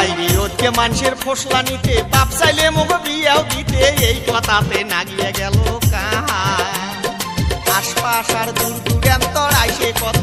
বাইরে মানুষের ফসলা নিতে, বাপ চাইলে মুখ বিয়াও দিতে, এই কথাতে না গিয়ে গেল কাহা আশপাশ আর দূর দূরান্তর আইসে কত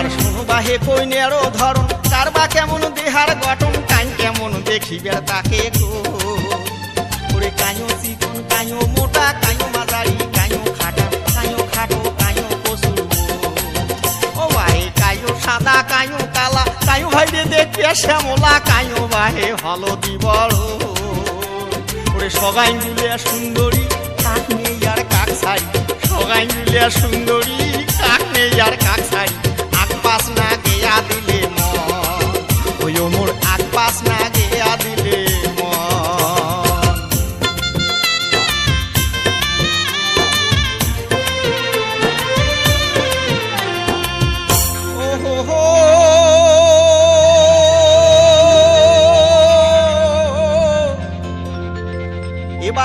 এবার শুনো বাহে কইনেরও ধরন কার বা কেমন দেহার গঠন, কান কেমন দেখিবে তাকে গো ওরে কাঁয়ো চিকন, কাঁয়ো মোটা, কাঁয়ো মাঝারি, কাঁয়ো খাটা, কাঁয়ো খাটো, কাঁয়ো পশু ও ভাই কাঁয়ো সাদা, কাঁয়ো কালা, কাঁয়ো ভাইরে দেখবে শ্যামলা, কাঁয়ো বাহে হলদি বড়। ওরে সগাই মিলিয়া সুন্দরী, কাক নেই আর কাক ছাই সগাই মিলিয়া সুন্দরী, কাক নেই আর কাক ছাই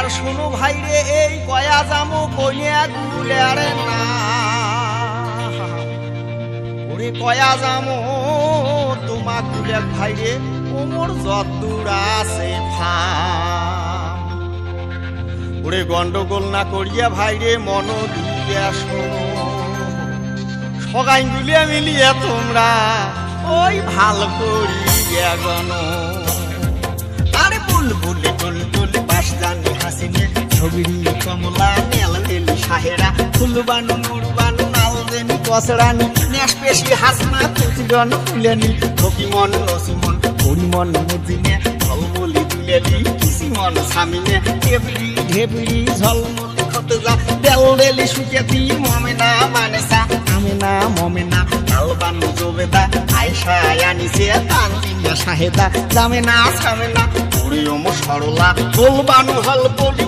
এবার শোনো ভাই রে এই কয়া জামু কইয়া গুলের না। ওরে কয়া জামু তোমা গুলের ভাই রে ওমর যদ্দূর আছে ফাম ওরে গন্ডগোল না করিয়া ভাই রে মন দিয়া শোনো। সগাই মিলিয়া মিলিয়া তোমরা ওই ভালো করিয়া গণ। আরে বুলবুলি টুলটুলি বাস জানি হাসিনে ছবিরি কমলা নেলি সাহেরা, ফুলবানু নুরবানু নালদেনি কসরানি নেশ পেশি হাসনা তুতিগন তুলেনি। ফকিমন রসিমন হরিমন মুদিনে ঝলমলি দুলেলি কিসিমন সামিনে ঢেবড়ি ঢেবড়ি, ঝলমলি খতে যা সুকেতি মমেনা মানেসা আমেনা মমেনা, কালবানু জোবেদা আয়সা আনিছে তানলিনা সাহেদা, জামেনা, সামেনা ওরে ওমো সরলা বলবানু হল বলি